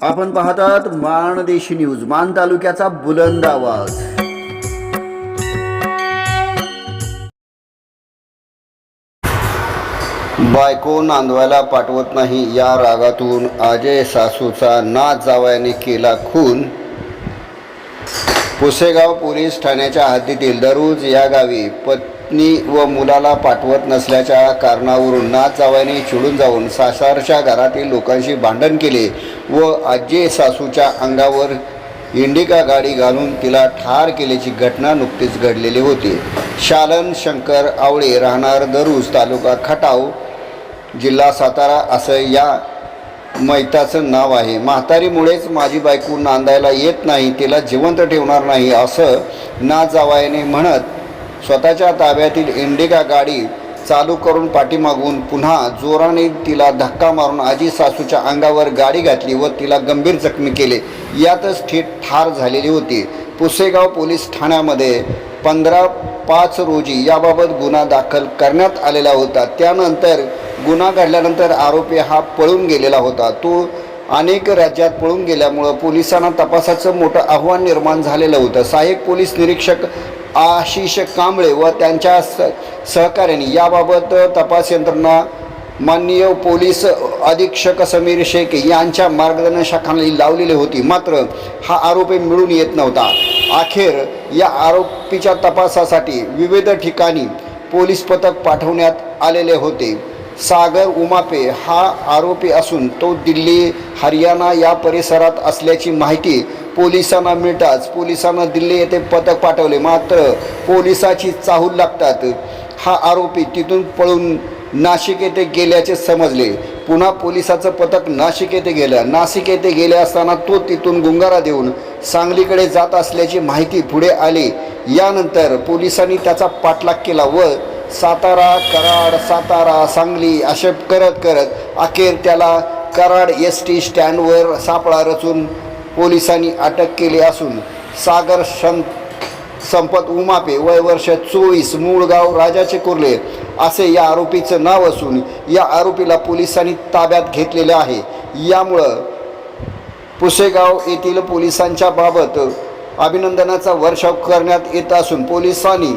आपण पाहतात माणदेशी न्यूज मान तालुक्याचा बुलंद आवाज. बायको नांदवायला पाठवत नाही या रागातून. अजय सासूचा नाच जावयाने केला खून. पुसेगाव पोलीस ठाण्याच्या हद्दीतील दररोज या गावी पत्नी व मुलाला पाठवत नसल्याच्या कारणावरून नाच जावयाने चिडून जाऊन सासारच्या घरातील लोकांशी भांडण केले व आजे सासूच्या अंगावर इंडिका गाडी घालून तिला ठार केल्याची घटना नुकतीच घडलेली होती. शालन शंकर आवळे राहणार दरुज तालुका खटाव जिल्हा सातारा असं या मैताचं नाव आहे. म्हातारीमुळेच माझी बायको नांदायला येत नाही तिला जिवंत ठेवणार नाही असं ना जावायने म्हणत स्वतःच्या ताब्यातील इंडिका गाडी चालू करून पाठीमागून पुन्हा जोराने तिला धक्का मारून आजी सासूच्या अंगावर गाडी घातली व तिला गंभीर जखमी केले. यातच थेट ठार झालेली होती. पुसेगाव पोलीस ठाण्यामध्ये पंधरा पाच रोजी याबाबत गुन्हा दाखल करण्यात आलेला होता. त्यानंतर गुन्हा घडल्यानंतर आरोपी हा पळून गेलेला होता. तो अनेक राज्यात पळून गेल्यामुळं पोलिसांना तपासाचं मोठं आव्हान निर्माण झालेलं होतं. सहाय्यक पोलीस निरीक्षक आशिष कांबळे व त्यांच्या स सहकार्याने. याबाबत तपास यंत्रणा माननीय पोलीस अधीक्षक समीर शेख यांच्या मार्गदर्शनाखाली लावलेली होती. मात्र हा आरोपी मिळून येत नव्हता. अखेर या आरोपीच्या तपासासाठी विविध ठिकाणी पोलीस पथक पाठवण्यात आलेले होते. सागर उमापे हा आरोपी असून तो दिल्ली हरियाणा या परिसरात असल्याची माहिती पोलिसांना मिळताच पोलिसांना दिल्ली येथे पथक पाठवले. मात्र पोलिसाची चाहूल लागतात. हा आरोपी तिथून पळून नाशिक येथे गेल्याचे समजले. पुन्हा पोलिसाचं पथक नाशिक येथे गेलं. नाशिक येथे गेले असताना तो तिथून गुंगारा देऊन सांगलीकडे जात असल्याची माहिती पुढे आली. यानंतर पोलिसांनी त्याचा पाठलाग केला व सातारा कराड सातारा सांगली असे करत करत अखेर त्याला कराड एस टी स्टँडवर सापळा रचून पोलिसांनी अटक केली असून सागर सं संपत उमापे वय वर्ष चोवीस मूळ गाव राजाचे कुर्ले असे या आरोपीचं नाव असून या आरोपीला पोलिसांनी ताब्यात घेतलेले आहे. यामुळं पुसेगाव येथील पोलिसांच्या बाबत अभिनंदनाचा वर्षाव करण्यात येत असून पोलिसांनी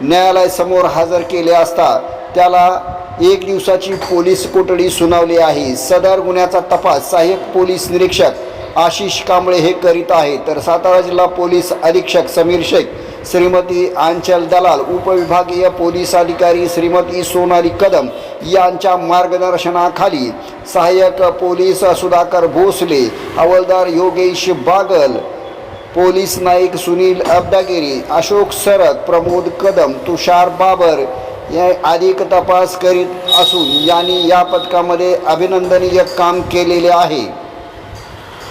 न्यायालयासमोर हजर केले असता त्याला एक दिवसाची पोलीस कोठडी सुनावली आहे. सदर गुन्ह्याचा तपास सहाय्यक पोलीस निरीक्षक आशिष कांबळे हे करीत आहे. तर सातारा जिल्हा पोलीस अधीक्षक समीर शेख श्रीमती आंचल दलाल उपविभागीय पोलीस अधिकारी श्रीमती सोनाली कदम यांच्या मार्गदर्शनाखाली सहाय्यक पोलीस सुधाकर भोसले हवलदार योगेश बागल पोलीस नाईक सुनील अब्दागिरी अशोक सरक प्रमोद कदम तुषार बाबर या अधिक तपास करीत असून यांनी या पथकामध्ये अभिनंदनीय काम केलेले आहे.